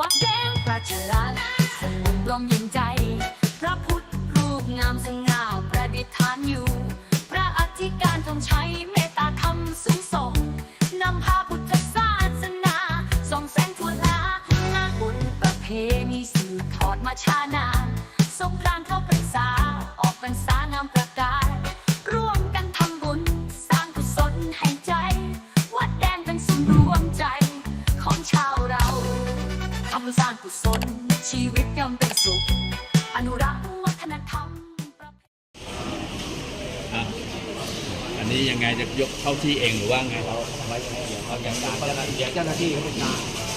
วัดแดงประชันดสนุกลมเย็นใจ พระพุทธรูปงามสง่าประดิษฐานอยู่ พระอธิการทรงใช้เมตตาธรรมสูงส่งนำพาพุทธศาสนาส่องแสงทั่วลางานบุญประเพณีสืบทอดมาช้านานทรงพลางเข้าปรรษาออกพรรษางามประกาศ ร่สร้างกุศลชีวิตย่อมเป็นสุข อนุรักษ์วัฒนธรรมอันนี้ยังไงจะยกเข้าที่เองหรือว่าไง เราไว้ตขาดกาเจ้าหน้าที่ดี๋เจ้าหน้าที่เขาไปจัดาร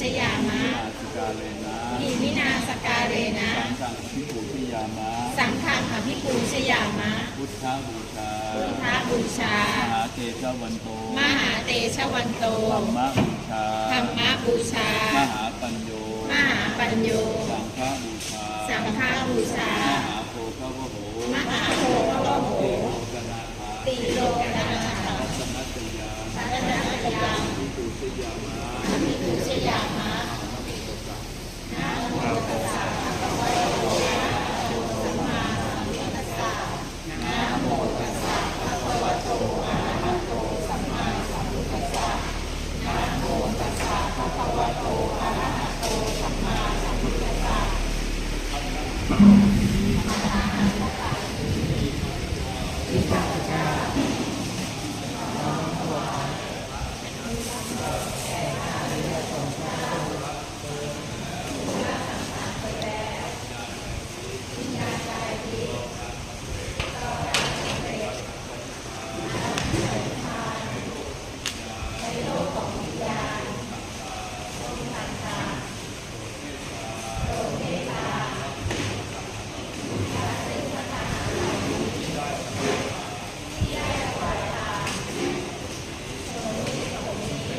ชยามะสิกาเลนะอิมินาสการเรนะสังฆพิปูพิยามะสังฆังอภิปูชยามะ พุทธบูชา พุทธบูชามหา เตชะวันโต มหาเตชะวันโต ธรรมบูชา ธรรมบูชา มหาปัญโย มหาปัญโย สังฆบูชา สังฆบูชา มหาโภคะว